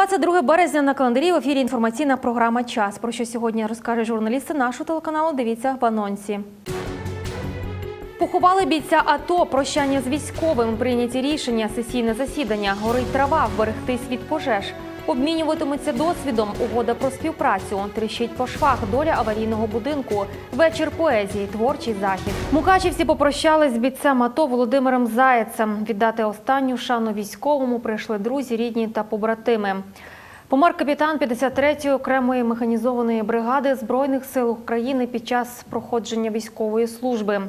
22 березня на календарі в ефірі інформаційна програма Час. Про що сьогодні розкаже журналісти нашого телеканалу. Дивіться в анонсі. Поховали бійця АТО, прощання з військовим, прийняті рішення, сесійне засідання, горить трава, вберегтись від пожеж. Обмінюватимуться досвідом, угода про співпрацю, тріщить по швах, доля аварійного будинку, вечір поезії, творчий захід. Мукачівці попрощались з бійцем АТО Володимиром Заєцем. Віддати останню шану військовому прийшли друзі, рідні та побратими. Помер капітан 53-ї окремої механізованої бригади Збройних сил України під час проходження військової служби.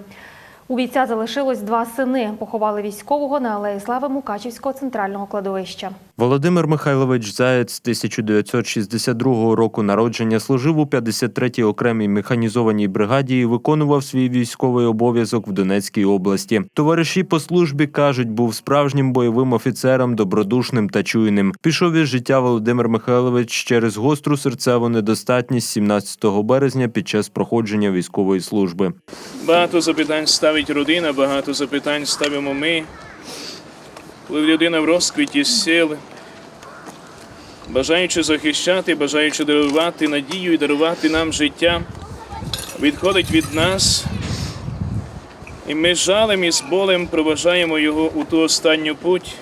У бійця залишилось два сини. Поховали військового на алеї слави Мукачівського центрального кладовища. Володимир Михайлович Заєць 1962 року народження служив у 53-й окремій механізованій бригаді і виконував свій військовий обов'язок в Донецькій області. Товариші по службі кажуть, був справжнім бойовим офіцером, добродушним та чуйним. Пішов із життя Володимир Михайлович через гостру серцеву недостатність 17 березня під час проходження військової служби. Багато запитань ставить родина, багато запитань ставимо ми. Коли людина в розквіті сил, бажаючи захищати, бажаючи дарувати надію і дарувати нам життя, відходить від нас, і ми жалем і з болем проважаємо його у ту останню путь.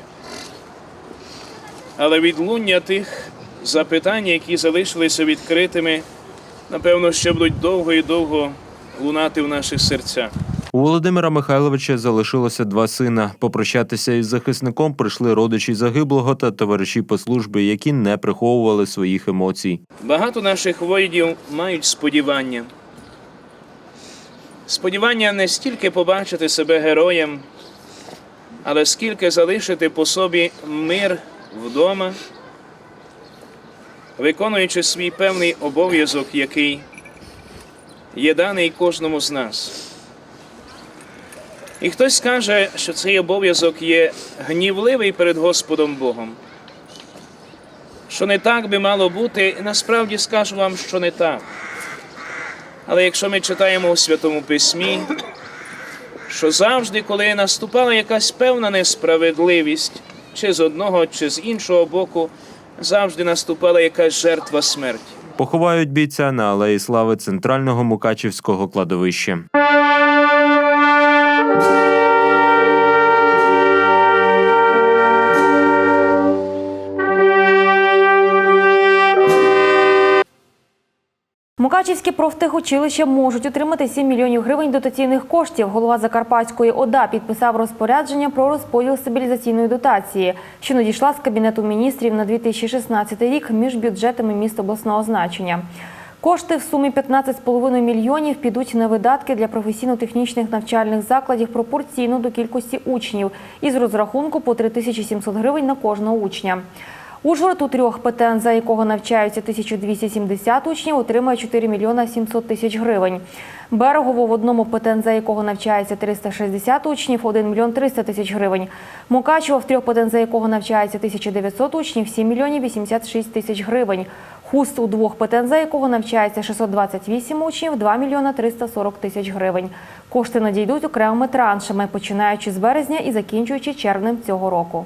Але відлуння тих запитань, які залишилися відкритими, напевно, ще будуть довго і довго лунати в наших серцях. У Володимира Михайловича залишилося два сина. Попрощатися із захисником прийшли родичі загиблого та товариші по службі, які не приховували своїх емоцій. Багато наших воїнів мають сподівання. Сподівання не стільки побачити себе героєм, але скільки залишити по собі мир вдома, виконуючи свій певний обов'язок, який є даний кожному з нас. І хтось скаже, що цей обов'язок є гнівливий перед Господом Богом що не так би мало бути, насправді скажу вам, що не так. Але якщо ми читаємо у Святому Письмі, що завжди, коли наступала якась певна несправедливість, чи з одного, чи з іншого боку, завжди наступала якась жертва смерті. Поховають бійця на алеї слави центрального Мукачівського кладовища. Мукачівські профтехучилища можуть отримати 7 мільйонів гривень дотаційних коштів. Голова Закарпатської ОДА підписав розпорядження про розподіл стабілізаційної дотації, що надійшла з Кабінету міністрів на 2016 рік між бюджетами міст обласного значення. Кошти в сумі 15,5 мільйонів підуть на видатки для професійно-технічних навчальних закладів пропорційно до кількості учнів із розрахунку по 3700 гривень на кожного учня. Ужгород у трьох ПТН, за якого навчаються 1270 учнів, отримає 4 мільйона 700 тисяч гривень. Берегово в одному ПТН, за якого навчається 360 учнів, 1 мільйон 300 тисяч гривень. Мукачево в трьох ПТН, за якого навчається 1900 учнів, 7 мільйонів 86 тисяч гривень. Хуст у двох ПТН, за якого навчається 628 учнів, 2 мільйона 340 тисяч гривень. Кошти надійдуть окремими траншами, починаючи з березня і закінчуючи червнем цього року.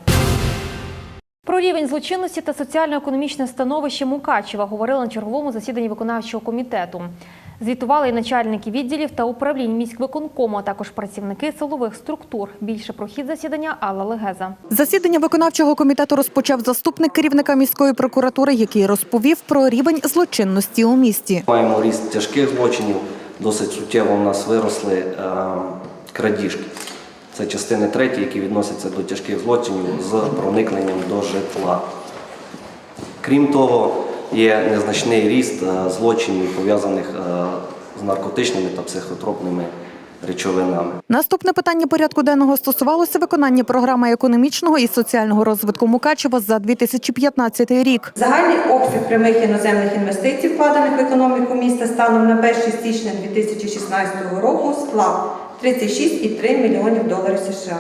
Про рівень злочинності та соціально-економічне становище Мукачева говорили на черговому засіданні виконавчого комітету. Звітували і начальники відділів та управлінь міськвиконкому, а також працівники силових структур. Більше про хід засідання Алла Легеза. Засідання виконавчого комітету розпочав заступник керівника міської прокуратури, який розповів про рівень злочинності у місті. Маємо ріст тяжких злочинів, досить суттєво в нас виросли е, крадіжки. Це частини треті, які відносяться до тяжких злочинів з проникненням до житла. Крім того, є незначний ріст е, злочинів, пов'язаних е, з наркотичними та психотропними речовинами. Наступне питання порядку денного стосувалося виконання програми економічного і соціального розвитку Мукачева за 2015 рік. Загальний обсяг прямих іноземних інвестицій, вкладених в економіку міста станом на 1 січня 2016 року, склав 36,3 мільйонів доларів США.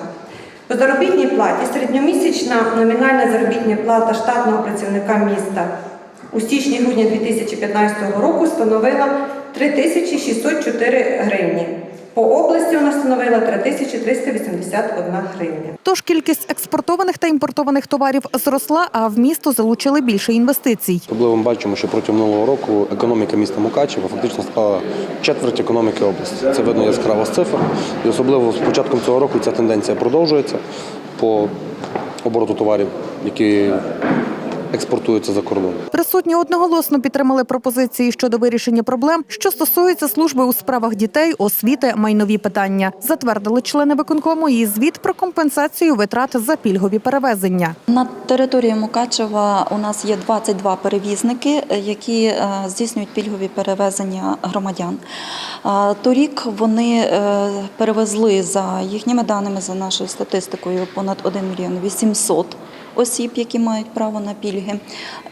По заробітній платі середньомісячна номінальна заробітня плата штатного працівника міста у січні-грудні 2015 року становила 3604 гривні. По області вона становила 3381 гривня. Тож кількість експортованих та імпортованих товарів зросла, а в місто залучили більше інвестицій. Особливо ми бачимо, що протягом минулого року економіка міста Мукачева фактично стала четверть економіки області. Це видно яскраво з цифр. І особливо з початком цього року ця тенденція продовжується по обороту товарів, які експортуються за кордон. Присутні одноголосно підтримали пропозиції щодо вирішення проблем, що стосуються служби у справах дітей, освіти, майнові питання. Затвердили члени виконкому і звіт про компенсацію витрат за пільгові перевезення. На території Мукачева у нас є 22 перевізники, які е, здійснюють пільгові перевезення громадян. Е, Торік вони е, перевезли за їхніми даними, за нашою статистикою, понад 1 мільйон 800 осіб, які мають право на пільги,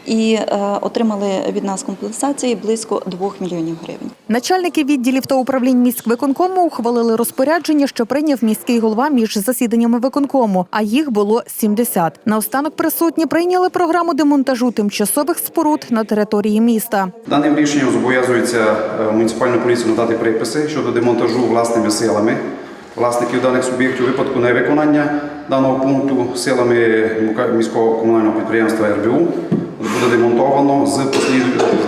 і е, отримали від нас компенсації близько 2 мільйонів гривень. Начальники відділів та управлінь міськвиконкому ухвалили розпорядження, що прийняв міський голова між засіданнями виконкому, а їх було 70. Наостанок присутні прийняли програму демонтажу тимчасових споруд на території міста. Даним рішенням зобов'язується е, муніципальну поліцію надати приписи щодо демонтажу власними силами власників даних суб'єктів у випадку невиконання даного пункту силами міського комунального підприємства РБУ буде демонтовано з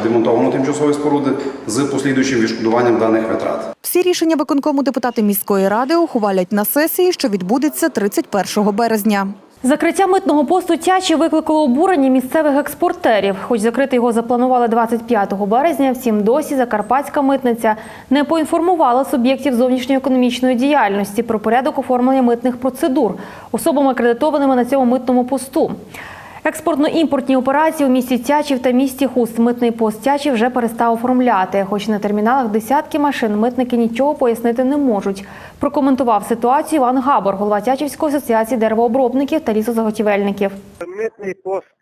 демонтовано тимчасові споруди з послідуючим відшкодуванням даних витрат. Всі рішення виконкому депутати міської ради ухвалять на сесії, що відбудеться 31 березня. Закриття митного посту Тячі викликало обурення місцевих експортерів. Хоч закрити його запланували 25 березня, втім досі Закарпатська митниця не поінформувала суб'єктів зовнішньоекономічної діяльності про порядок оформлення митних процедур особами акредитованими на цьому митному посту. Експортно-імпортні операції у місті Тячів та місті Хуст митний пост Тячів вже перестав оформляти. Хоч на терміналах десятки машин митники нічого пояснити не можуть. Прокоментував ситуацію Іван Габор, голова Тячівської асоціації деревообробників та лісозаготівельників. митний пост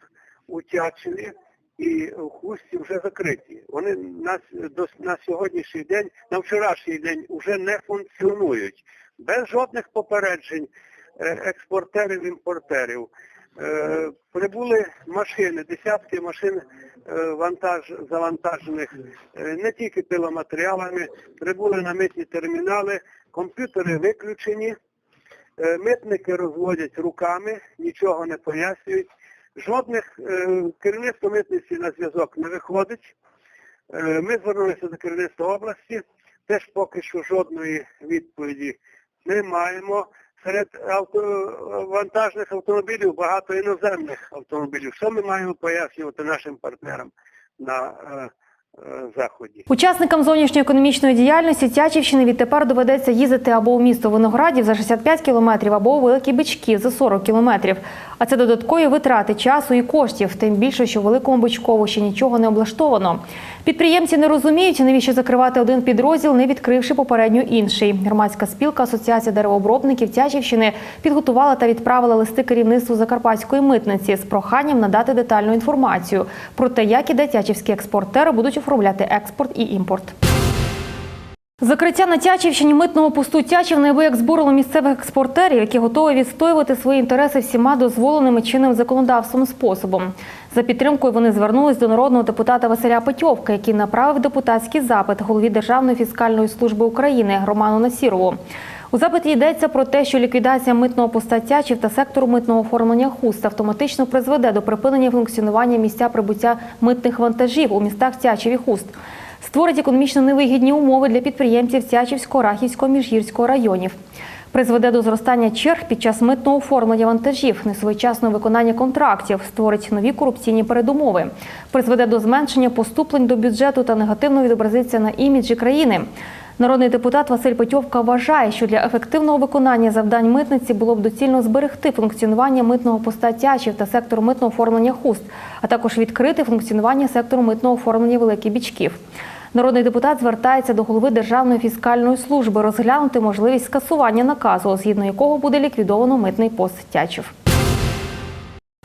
у Тячеві і в Хусті вже закриті. Вони на, на сьогоднішній день, на вчорашній день вже не функціонують. Без жодних попереджень е, експортерів-імпортерів. Е, прибули машини, десятки машин е, вантаж, завантажених е, не тільки пиломатеріалами, прибули на митні термінали, комп'ютери виключені, Митники розводять руками, нічого не пояснюють. Жодних керівництво митниці на зв'язок не виходить. Ми звернулися до керівництва області, теж поки що жодної відповіді не маємо. Серед вантажних автомобілів багато іноземних автомобілів. Що ми маємо пояснювати нашим партнерам на е, заході? Учасникам зовнішньоекономічної діяльності Тячівщини відтепер доведеться їздити або у місто Виноградів за 65 кілометрів, або у Великий Бичків за 40 кілометрів. А це додаткові витрати часу і коштів, тим більше, що в Великому Бичкову ще нічого не облаштовано. Підприємці не розуміють, навіщо закривати один підрозділ, не відкривши попередньо інший. Громадська спілка Асоціація деревообробників Тячівщини підготувала та відправила листи керівництву Закарпатської митниці з проханням надати детальну інформацію про те, як і де тячівські експортери будуть оформляти експорт і імпорт. Закриття на Тячівщині митного посту Тячів неабияк збурило місцевих експортерів, які готові відстоювати свої інтереси всіма дозволеними чинним законодавством способом. За підтримкою вони звернулись до народного депутата Василя Петьовка, який направив депутатський запит голові Державної фіскальної служби України Роману Насірову. У запиті йдеться про те, що ліквідація митного поста Тячів та сектору митного оформлення хуст автоматично призведе до припинення функціонування місця прибуття митних вантажів у містах Тячів і Хуст створить економічно невигідні умови для підприємців Тячівського, Рахівського, Міжгірського районів. Призведе до зростання черг під час митного оформлення вантажів, несвоєчасного виконання контрактів, створить нові корупційні передумови, призведе до зменшення поступлень до бюджету та негативно відобразиться на іміджі країни. Народний депутат Василь Петьовка вважає, що для ефективного виконання завдань митниці було б доцільно зберегти функціонування митного поста Тячів та сектору митного оформлення хуст, а також відкрити функціонування сектору митного оформлення великих бічків. Народний депутат звертається до голови Державної фіскальної служби розглянути можливість скасування наказу, згідно якого буде ліквідовано митний пост Тячів.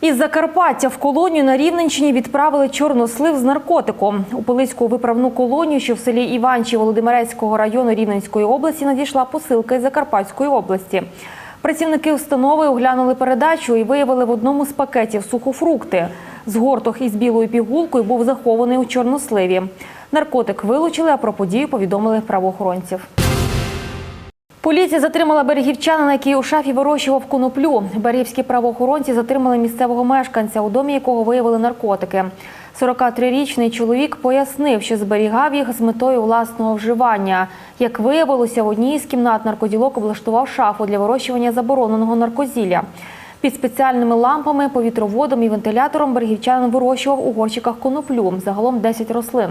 Із Закарпаття в колонію на Рівненщині відправили чорнослив з наркотиком. У Пилицьку виправну колонію, що в селі Іванчі Володимирецького району Рівненської області, надійшла посилка із Закарпатської області. Працівники установи оглянули передачу і виявили в одному з пакетів сухофрукти. Згорток із білою пігулкою був захований у чорносливі. Наркотик вилучили, а про подію повідомили правоохоронців. Поліція затримала берегівчанина, який у шафі вирощував коноплю. Берегівські правоохоронці затримали місцевого мешканця, у домі якого виявили наркотики. 43-річний чоловік пояснив, що зберігав їх з метою власного вживання. Як виявилося, в одній із кімнат наркоділок облаштував шафу для вирощування забороненого наркозілля. Під спеціальними лампами, повітроводом і вентилятором берегівчанин вирощував у горщиках коноплю, загалом 10 рослин.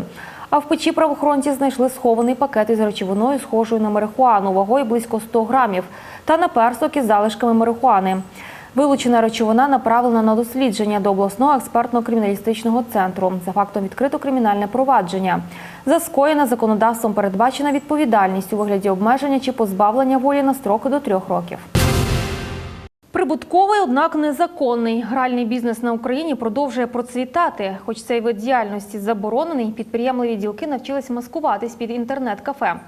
А в печі правоохоронці знайшли схований пакет із речовиною, схожою на марихуану, вагою близько 100 грамів, та наперсток із залишками марихуани. Вилучена речовина направлена на дослідження до обласного експертно-криміналістичного центру. За фактом відкрито кримінальне провадження. За скоєне законодавством передбачена відповідальність у вигляді обмеження чи позбавлення волі на строки до трьох років. Прибутковий, однак незаконний. Гральний бізнес на Україні продовжує процвітати. Хоч цей вид діяльності заборонений, підприємливі ділки навчились маскуватись під інтернет-кафе.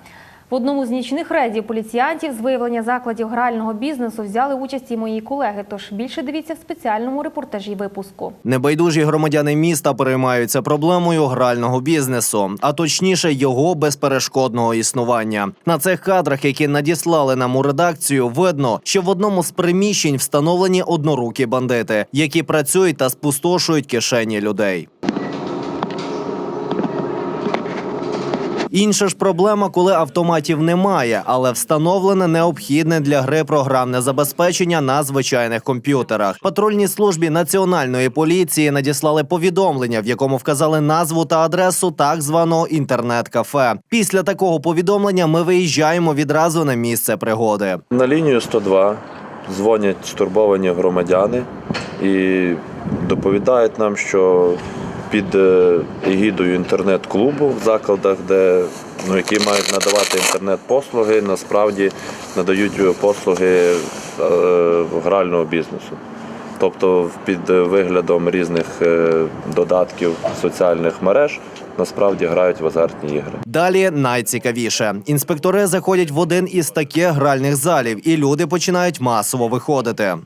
В одному з нічних рейдів поліціянтів з виявлення закладів грального бізнесу взяли участь і мої колеги. Тож більше дивіться в спеціальному репортажі випуску. Небайдужі громадяни міста переймаються проблемою грального бізнесу, а точніше його безперешкодного існування. На цих кадрах, які надіслали нам у редакцію, видно, що в одному з приміщень встановлені однорукі бандити, які працюють та спустошують кишені людей. Інша ж проблема, коли автоматів немає, але встановлене необхідне для гри програмне забезпечення на звичайних комп'ютерах. Патрульній службі національної поліції надіслали повідомлення, в якому вказали назву та адресу так званого інтернет-кафе. Після такого повідомлення ми виїжджаємо відразу на місце пригоди. На лінію 102 дзвонять стурбовані громадяни і доповідають нам, що під е, егідою інтернет-клубу в закладах, де ну, які мають надавати інтернет-послуги, насправді надають послуги е, грального бізнесу. Тобто під виглядом різних е, додатків соціальних мереж насправді грають в азартні ігри. Далі найцікавіше. Інспектори заходять в один із таких гральних залів, і люди починають масово виходити.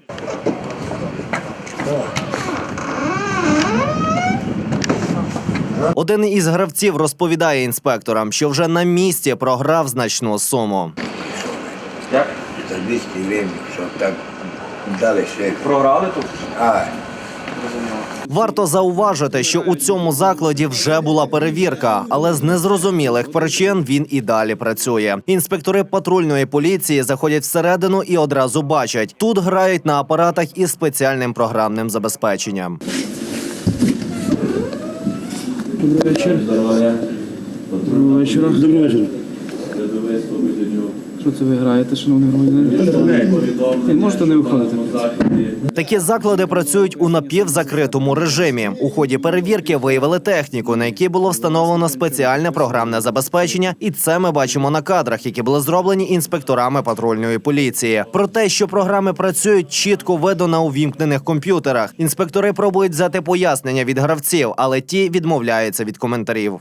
Один із гравців розповідає інспекторам, що вже на місці програв значну суму. За 200 гривень, щоб так далі ще. Програли тут? А, Варто зауважити, що у цьому закладі вже була перевірка, але з незрозумілих причин він і далі працює. Інспектори патрульної поліції заходять всередину і одразу бачать, тут грають на апаратах із спеціальним програмним забезпеченням. Доброго вечора. Доброго вечора. Що це ви граєте, шановний громадянин? Можете не виходити. Такі заклади працюють у напівзакритому режимі. У ході перевірки виявили техніку, на якій було встановлено спеціальне програмне забезпечення, і це ми бачимо на кадрах, які були зроблені інспекторами патрульної поліції. Про те, що програми працюють, чітко видно на увімкнених комп'ютерах. Інспектори пробують взяти пояснення від гравців, але ті відмовляються від коментарів.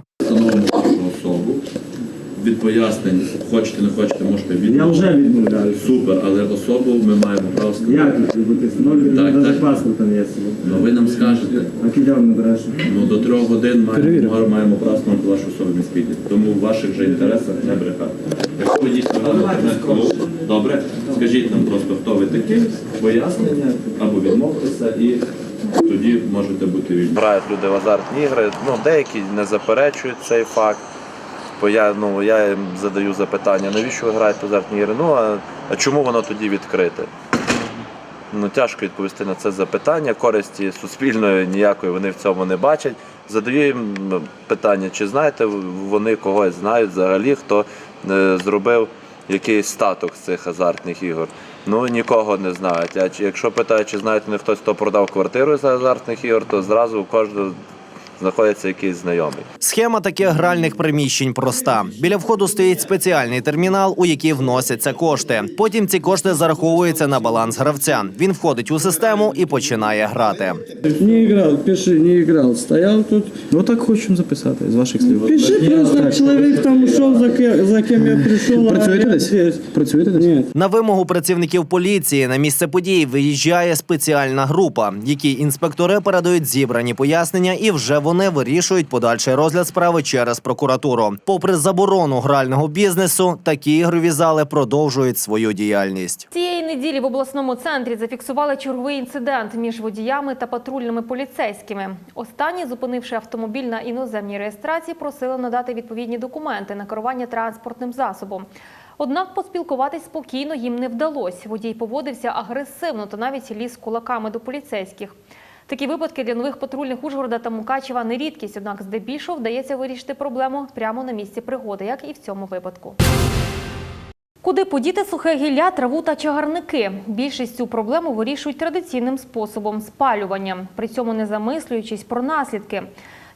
Особу. Від пояснень, хочете, не хочете, можете відмовити. Я вже відмовляю. Супер, але особу ми маємо право сказати. Як тут бути? Так, Навіть так. паспорта не є. Ну ви нам скажете. А вам не береш? Ну до трьох годин маємо, маємо право встановити вашу особистість піді. Тому в ваших же інтересах не брехати. Якщо ви дійсно грали в інтернет-клуб, добре, скажіть нам просто, хто ви такі, пояснення або відмовтеся і тоді можете бути вільні. Грають люди в азартні ігри. Ну, деякі не заперечують цей факт. Бо я, ну, я їм задаю запитання, навіщо ви граєте азартні ігри? Ну, а, а чому воно тоді відкрите? Ну, тяжко відповісти на це запитання. Користі суспільної ніякої вони в цьому не бачать. Задаю їм ну, питання, чи знаєте вони когось знають взагалі, хто е, зробив якийсь статок з цих азартних ігор. Ну нікого не знають. А якщо питають, чи знаєте вони хтось, хто продав квартиру з азартних ігор, то зразу кожного знаходиться якийсь знайомий. Схема таких гральних приміщень проста. Біля входу стоїть спеціальний термінал, у який вносяться кошти. Потім ці кошти зараховуються на баланс гравця. Він входить у систему і починає грати. Не грав, пиши, не грав. Стояв тут. Ну так хочемо записати з ваших слів. Пиши просто, чоловік там йшов, за, ки- за ким я прийшов. Працюєте десь? Працюєте десь? Ні. На вимогу працівників поліції на місце події виїжджає спеціальна група, якій інспектори передають зібрані пояснення, і вже вони вони вирішують подальший розгляд справи через прокуратуру. Попри заборону грального бізнесу, такі ігрові зали продовжують свою діяльність. Цієї неділі в обласному центрі зафіксували черговий інцидент між водіями та патрульними поліцейськими. Останні, зупинивши автомобіль на іноземній реєстрації, просили надати відповідні документи на керування транспортним засобом. Однак поспілкуватись спокійно їм не вдалося. Водій поводився агресивно та навіть ліз кулаками до поліцейських. Такі випадки для нових патрульних Ужгорода та Мукачева не рідкість, однак здебільшого вдається вирішити проблему прямо на місці пригоди, як і в цьому випадку. Куди подіти сухе гілля, траву та чагарники? Більшість цю проблему вирішують традиційним способом спалювання, при цьому не замислюючись про наслідки.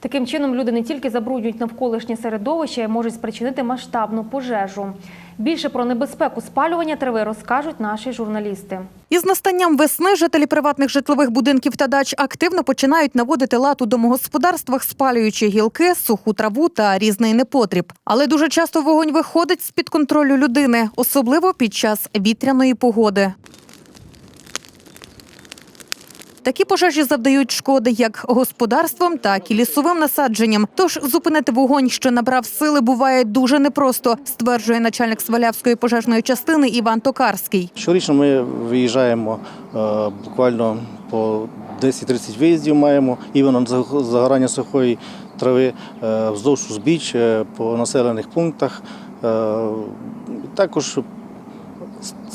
Таким чином люди не тільки забруднюють навколишнє середовище, а й можуть спричинити масштабну пожежу. Більше про небезпеку спалювання трави розкажуть наші журналісти. Із настанням весни жителі приватних житлових будинків та дач активно починають наводити лад у домогосподарствах, спалюючи гілки, суху траву та різний непотріб. Але дуже часто вогонь виходить з під контролю людини, особливо під час вітряної погоди. Такі пожежі завдають шкоди як господарствам, так і лісовим насадженням. Тож зупинити вогонь, що набрав сили, буває дуже непросто, стверджує начальник Свалявської пожежної частини Іван Токарський. Щорічно ми виїжджаємо е, буквально по 10-30 виїздів маємо іменно загорання сухої трави е, вздовж узбіч е, по населених пунктах. Також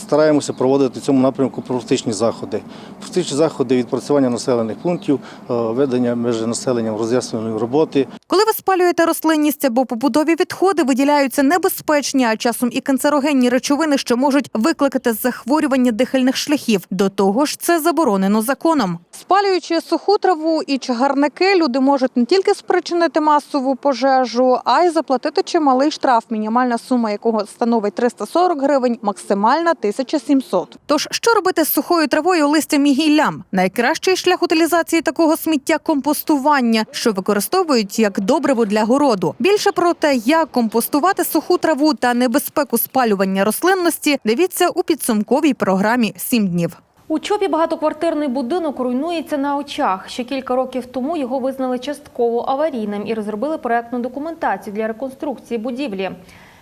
стараємося проводити в цьому напрямку профілактичні заходи. Профілактичні заходи відпрацювання населених пунктів, е, ведення між населенням роз'яснювальної роботи. Коли ви спалюєте рослинність або побутові відходи, виділяються небезпечні, а часом і канцерогенні речовини, що можуть викликати захворювання дихальних шляхів. До того ж, це заборонено законом. Спалюючи суху траву і чагарники, люди можуть не тільки спричинити масову пожежу, а й заплатити чималий штраф, мінімальна сума якого становить 340 гривень, максимальна 1700. Тож, що робити з сухою травою, листям і гіллям? Найкращий шлях утилізації такого сміття компостування, що використовують як добриво для городу. Більше про те, як компостувати суху траву та небезпеку спалювання рослинності, дивіться у підсумковій програмі «7 днів. У Чопі багатоквартирний будинок руйнується на очах. Ще кілька років тому його визнали частково аварійним і розробили проектну документацію для реконструкції будівлі.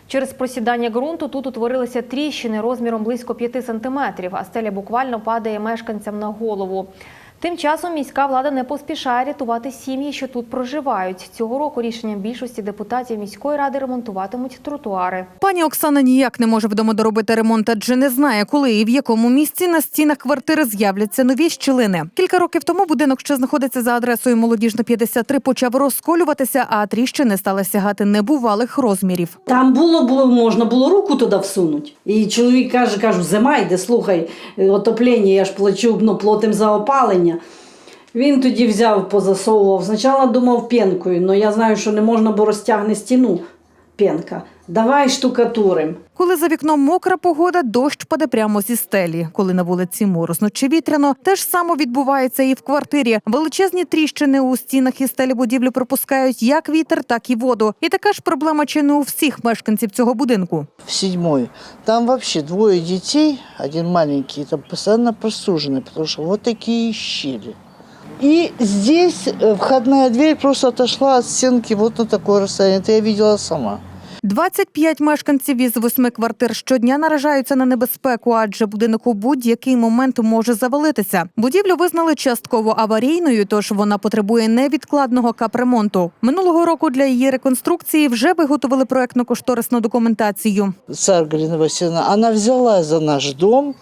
Через просідання ґрунту тут утворилися тріщини розміром близько 5 сантиметрів, а стеля буквально падає мешканцям на голову. Тим часом міська влада не поспішає рятувати сім'ї, що тут проживають. Цього року рішенням більшості депутатів міської ради ремонтуватимуть тротуари. Пані Оксана ніяк не може вдома доробити ремонт, адже не знає, коли і в якому місці на стінах квартири з'являться нові щілини. Кілька років тому будинок, що знаходиться за адресою Молодіжна 53, почав розколюватися, а тріщини стали сягати небувалих розмірів. Там було, було можна було руку туди всунути. І чоловік каже, кажу, зима йде, слухай, е, отоплення, я ж плачу, ну, платим за опалення. Він тоді взяв, позасовував. Спочатку думав пенкою, але я знаю, що не можна, бо розтягне стіну пенка. Давай штукатурим. Коли за вікном мокра погода, дощ паде прямо зі стелі. Коли на вулиці морозно чи вітряно, те ж само відбувається і в квартирі. Величезні тріщини у стінах і стелі будівлі пропускають як вітер, так і воду. І така ж проблема чи не у всіх мешканців цього будинку. в седьмой. Там вообще двое детей, один маленький, там постоянно простужены, потому что вот такие щели. И здесь э, входная дверь просто отошла от стенки вот на такое расстояние. Это я видела сама. 25 мешканців із восьми квартир щодня наражаються на небезпеку, адже будинок у будь-який момент може завалитися. Будівлю визнали частково аварійною, тож вона потребує невідкладного капремонту. Минулого року для її реконструкції вже виготовили проектно-кошторисну документацію. Царь Галина Васильевна, она взяла за наш дом,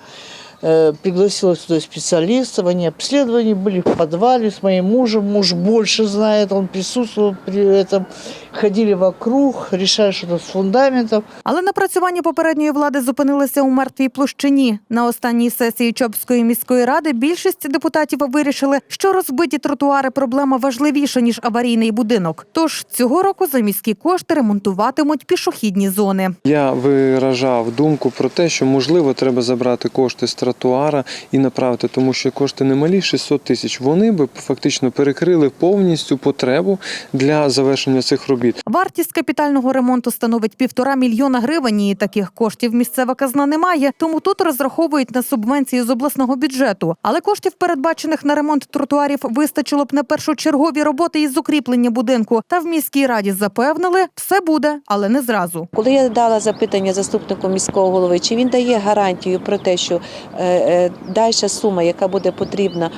пригласила сюда специалистов, они обследования были в подвале с моим мужем. Муж больше знает, он присутствовал при этом. Ходили вокруг, решали что-то с фундаментом. Але напрацювання попередньої влади зупинилися у мертвій площині. На останній сесії Чопської міської ради більшість депутатів вирішили, що розбиті тротуари проблема важливіша ніж аварійний будинок. Тож цього року за міські кошти ремонтуватимуть пішохідні зони. Я виражав думку про те, що можливо треба забрати кошти з тротуару тротуара і направити, тому що кошти немалі 600 тисяч. Вони би фактично перекрили повністю потребу для завершення цих робіт. Вартість капітального ремонту становить півтора мільйона гривень. І таких коштів місцева казна немає. Тому тут розраховують на субвенції з обласного бюджету. Але коштів, передбачених на ремонт тротуарів, вистачило б на першочергові роботи із укріплення будинку. Та в міській раді запевнили, все буде, але не зразу. Коли я дала запитання заступнику міського голови, чи він дає гарантію про те, що е, е, дальша сума, яка буде потрібна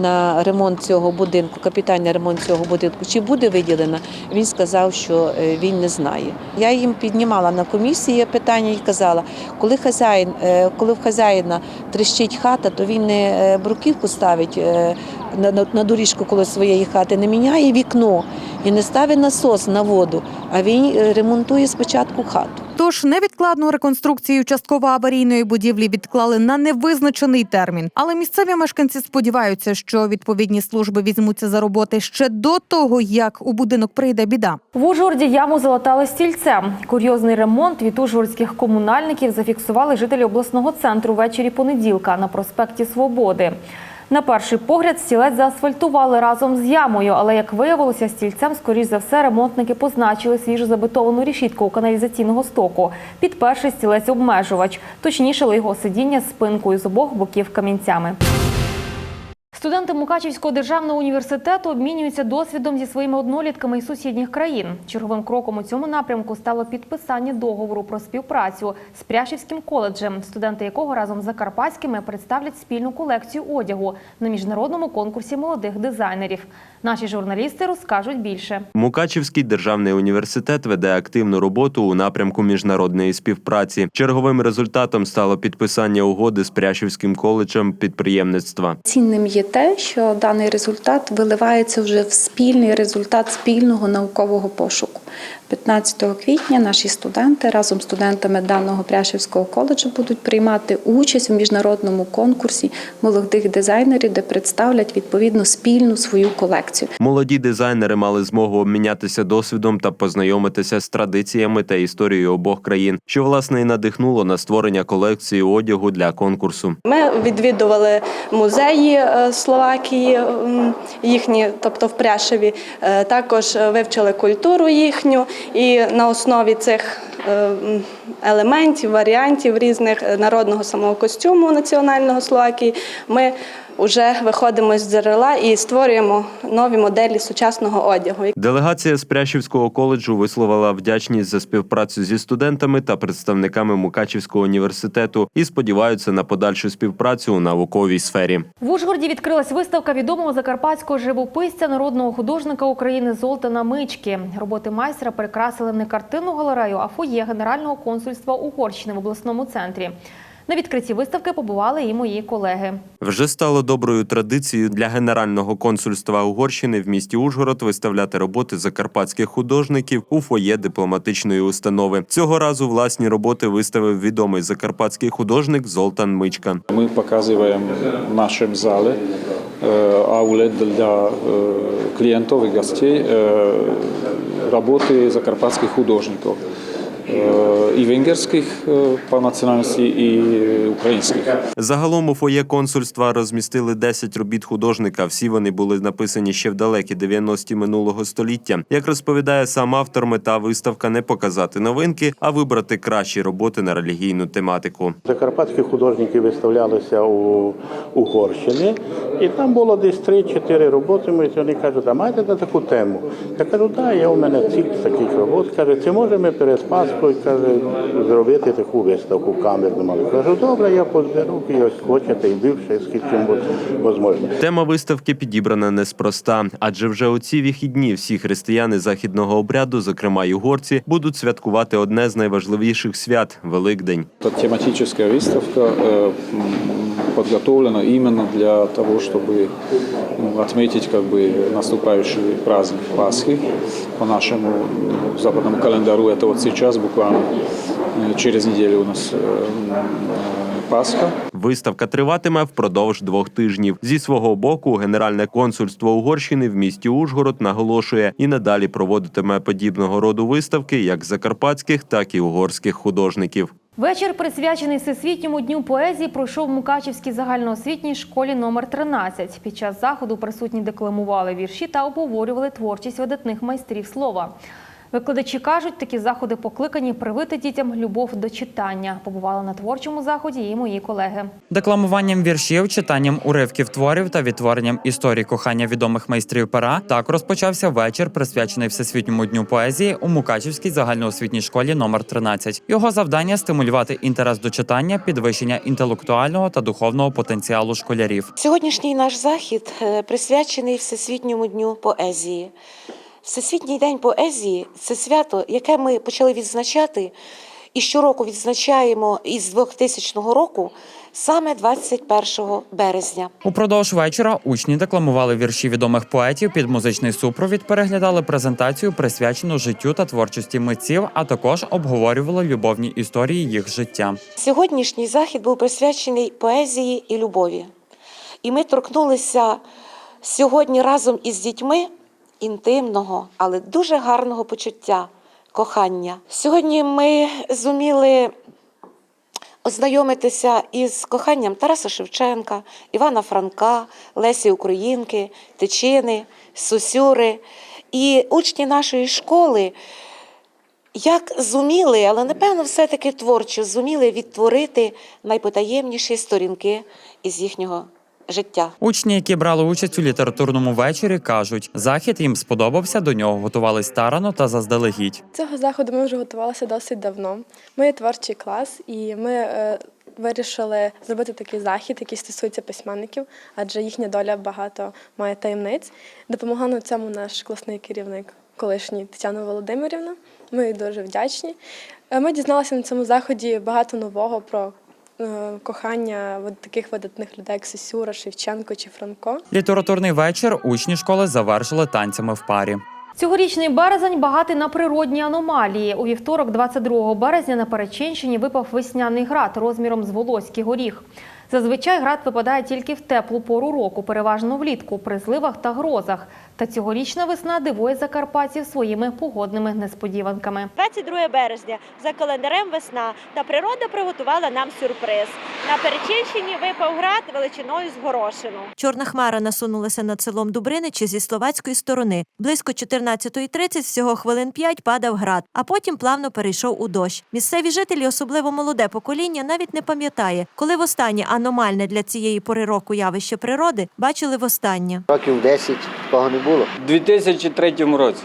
на ремонт цього будинку, капітальний ремонт цього будинку, чи буде виділена, він сказав, що е, він не знає. Я їм піднімала на комісії питання і казала, коли хазяїн, коли в хазяїна тріщить хата, то він не бруківку ставить на, доріжку коло своєї хати, не міняє вікно і не ставить насос на воду, а він ремонтує спочатку хату. Тож невідкладну реконструкцію частково аварійної будівлі відклали на невизначений термін. Але місцеві мешканці сподіваються, що відповідні служби візьмуться за роботи ще до того, як у будинок прийде біда. В Ужгороді яму залатали стільцем. Курйозний ремонт від ужгородських комунальників зафіксували жителі обласного центру ввечері понеділка на проспекті Свободи. На перший погляд стілець заасфальтували разом з ямою, але як виявилося, стільцем, скоріш за все, ремонтники позначили свіжозабетовану рішітку у каналізаційного стоку під перший стілець обмежувач, точніше його сидіння з спинкою з обох боків камінцями. Студенти Мукачівського державного університету обмінюються досвідом зі своїми однолітками із сусідніх країн. Черговим кроком у цьому напрямку стало підписання договору про співпрацю з Пряшівським коледжем, студенти якого разом з закарпатськими представлять спільну колекцію одягу на міжнародному конкурсі молодих дизайнерів. Наші журналісти розкажуть більше. Мукачівський державний університет веде активну роботу у напрямку міжнародної співпраці. Черговим результатом стало підписання угоди з Пряшівським коледжем підприємництва. Цінним є те, що даний результат виливається вже в спільний результат спільного наукового пошуку. 15 квітня наші студенти разом з студентами даного Пряшівського коледжу будуть приймати участь у міжнародному конкурсі молодих дизайнерів, де представлять відповідно спільну свою колекцію. Молоді дизайнери мали змогу обмінятися досвідом та познайомитися з традиціями та історією обох країн, що власне і надихнуло на створення колекції одягу для конкурсу. Ми відвідували музеї е, Словакії, їхні, тобто в Пряшеві. Е, Також е, вивчили культуру їхню, і на основі цих елементів, варіантів різних е, народного самого костюму національного Словакії ми вже виходимо з джерела і створюємо нові моделі сучасного одягу. Делегація з Пряшівського коледжу висловила вдячність за співпрацю зі студентами та представниками Мукачівського університету і сподіваються на подальшу співпрацю у науковій сфері. В Ужгороді відкрилась виставка відомого закарпатського живописця, народного художника України Золтана Мички. Роботи майстра прикрасили не картинну галерею, а фоє Генерального консульства Угорщини в обласному центрі. На відкритті виставки побували і мої колеги. Вже стало доброю традицією для Генерального консульства Угорщини в місті Ужгород виставляти роботи закарпатських художників у фоє дипломатичної установи. Цього разу власні роботи виставив відомий закарпатський художник Золтан Мичка. Ми показуємо в нашому залі е, ауле для е, клієнтів і гостей е, роботи закарпатських художників. Е, І венгерських е, по національності, і українських. Загалом у фоє консульства розмістили 10 робіт художника. Всі вони були написані ще в далекі 90-ті минулого століття. Як розповідає сам автор, мета виставка не показати новинки, а вибрати кращі роботи на релігійну тематику. Закарпатські художники виставлялися у Угорщині, і там було десь 3-4 роботи. Ми вони кажуть, а маєте на таку тему? Я кажу, так, є у мене ціль таких робот. Каже, чи можемо перед Пасхою каже, зробити таку виставку камерну малу. Кажу, добре, я позберу, і ось хочете, і більше, скільки можливо. Тема виставки підібрана неспроста, адже вже у ці вихідні всі християни західного обряду, зокрема й угорці, будуть святкувати одне з найважливіших свят Великдень. Это тематическая выставка э, м, подготовлена именно для того, чтобы ну, отметить как бы наступающий праздник Пасхи. По нашему м, западному календару это вот сейчас, буквально э, через неделю у нас э, м, Пасха. Виставка триватиме впродовж двох тижнів. Зі свого боку, Генеральне консульство Угорщини в місті Ужгород наголошує і надалі проводитиме подібного роду виставки як закарпатських, так і угорських художників. Вечір, присвячений Всесвітньому дню поезії, пройшов в Мукачівській загальноосвітній школі номер 13. Під час заходу присутні декламували вірші та обговорювали творчість видатних майстрів слова. Викладачі кажуть, такі заходи покликані привити дітям любов до читання. Побували на творчому заході і мої колеги. Декламуванням віршів, читанням уривків творів та відтворенням історій кохання відомих майстрів пера так розпочався вечір, присвячений Всесвітньому дню поезії у Мукачівській загальноосвітній школі номер 13. Його завдання стимулювати інтерес до читання, підвищення інтелектуального та духовного потенціалу школярів. Сьогоднішній наш захід е, присвячений Всесвітньому дню поезії. Всесвітній день поезії це свято, яке ми почали відзначати і щороку відзначаємо із 2000 року саме 21 березня. Упродовж вечора учні декламували вірші відомих поетів під музичний супровід, переглядали презентацію, присвячену життю та творчості митців, а також обговорювали любовні історії їх життя. Сьогоднішній захід був присвячений поезії і любові. І ми торкнулися сьогодні разом із дітьми інтимного, але дуже гарного почуття кохання. Сьогодні ми зуміли ознайомитися із коханням Тараса Шевченка, Івана Франка, Лесі Українки, Тичини, Сусюри. І учні нашої школи як зуміли, але напевно все-таки творчо зуміли відтворити найпотаємніші сторінки із їхнього життя. Учні, які брали участь у літературному вечорі, кажуть, захід їм сподобався, до нього готували старано та заздалегідь. Цього заходу ми вже готувалися досить давно. Ми є творчий клас, і ми е, вирішили зробити такий захід, який стосується письменників, адже їхня доля багато має таємниць. Допомогла нам в цьому наш класний керівник, колишній Тетяна Володимирівна. Ми їй дуже вдячні. Е, Ми дізналися на цьому заході багато нового про кохання от таких видатних людей, як Сосюра, Шевченко чи Франко. Літературний вечір учні школи завершили танцями в парі. Цьогорічний березень багатий на природні аномалії. У вівторок, 22 березня, на Перечинщині випав весняний град розміром з волоський горіх. Зазвичай град випадає тільки в теплу пору року, переважно влітку, при зливах та грозах. Та цьогорічна весна дивує закарпатців своїми погодними несподіванками. 22 березня за календарем весна, та природа приготувала нам сюрприз. На Перечинщині випав град величиною з горошину. Чорна хмара насунулася над селом Дубриничі зі словацької сторони. Близько 14.30 всього хвилин 5 падав град, а потім плавно перейшов у дощ. Місцеві жителі, особливо молоде покоління, навіть не пам'ятає, коли востаннє аномальне для цієї пори року явище природи бачили востаннє. Років 10 такого не було. У 2003 році.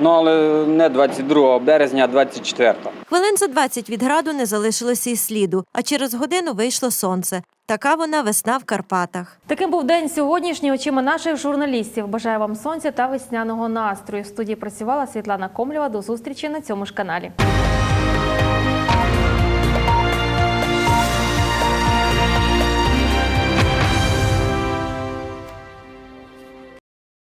Ну, але не 22 березня, а 24. Хвилин за 20 від граду не залишилося і сліду, а через годину вийшло сонце. Така вона весна в Карпатах. Таким був день сьогоднішній очима наших журналістів. Бажаю вам сонця та весняного настрою. В студії працювала Світлана Комлєва. До зустрічі на цьому ж каналі.